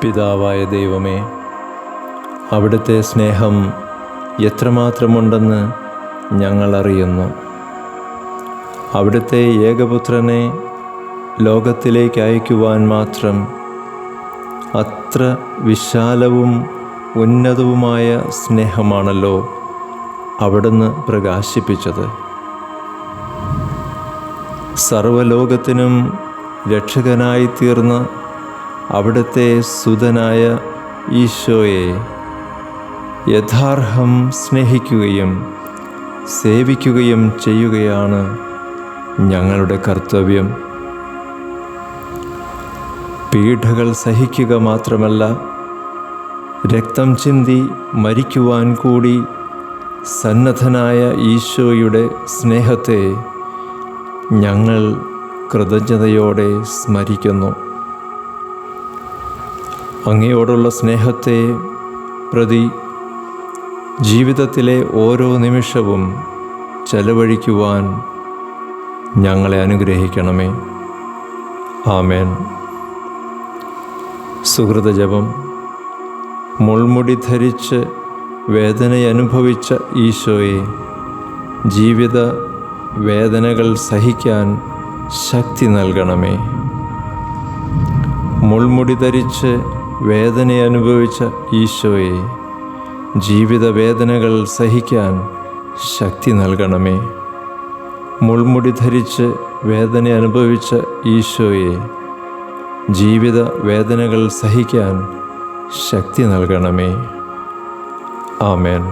പിതാവായ ദൈവമേ അവിടുത്തെ സ്നേഹം എത്രമാത്രമുണ്ടെന്ന് ഞങ്ങളറിയുന്നു അവിടുത്തെ ഏകപുത്രനെ ലോകത്തിലേക്ക് അയക്കുവാൻ മാത്രം അത്ര വിശാലവും ഉന്നതവുമായ സ്നേഹമാണല്ലോ അവിടുന്ന് പ്രകാശിപ്പിച്ചത്. സർവലോകത്തിനും രക്ഷകനായി തീർന്ന അവിടുത്തെ സുതനായ ഈശോയെ യഥാർഹം സ്നേഹിക്കുകയും സേവിക്കുകയും ചെയ്യുകയാണ് ഞങ്ങളുടെ കർത്തവ്യം. പീഠകൾ സഹിക്കുക മാത്രമല്ല രക്തം ചിന്തി മരിക്കുവാൻ കൂടി സന്നദ്ധനായ ഈശോയുടെ സ്നേഹത്തെ ഞങ്ങൾ കൃതജ്ഞതയോടെ സ്മരിക്കുന്നു. അങ്ങയോടുള്ള സ്നേഹത്തെ പ്രതി ജീവിതത്തിലെ ഓരോ നിമിഷവും ചെലവഴിക്കുവാൻ ഞങ്ങളെ അനുഗ്രഹിക്കണമേ. ആമേൻ. സുഹൃതജപം മുൾമുടി ധരിച്ച് വേദനയനുഭവിച്ച ഈശോയെ ജീവിത വേദനകൾ സഹിക്കാൻ ശക്തി നൽകണമേ. മുൾമുടി ധരിച്ച് വേദനയനുഭവിച്ച ഈശോയെ ജീവിത വേദനകൾ സഹിക്കാൻ ശക്തി നൽകണമേ. മുൾമുടി ധരിച്ച് വേദന അനുഭവിച്ച ഈശോയെ ജീവിത വേദനകൾ സഹിക്കാൻ ശക്തി നൽകണമേ. ആമേൻ.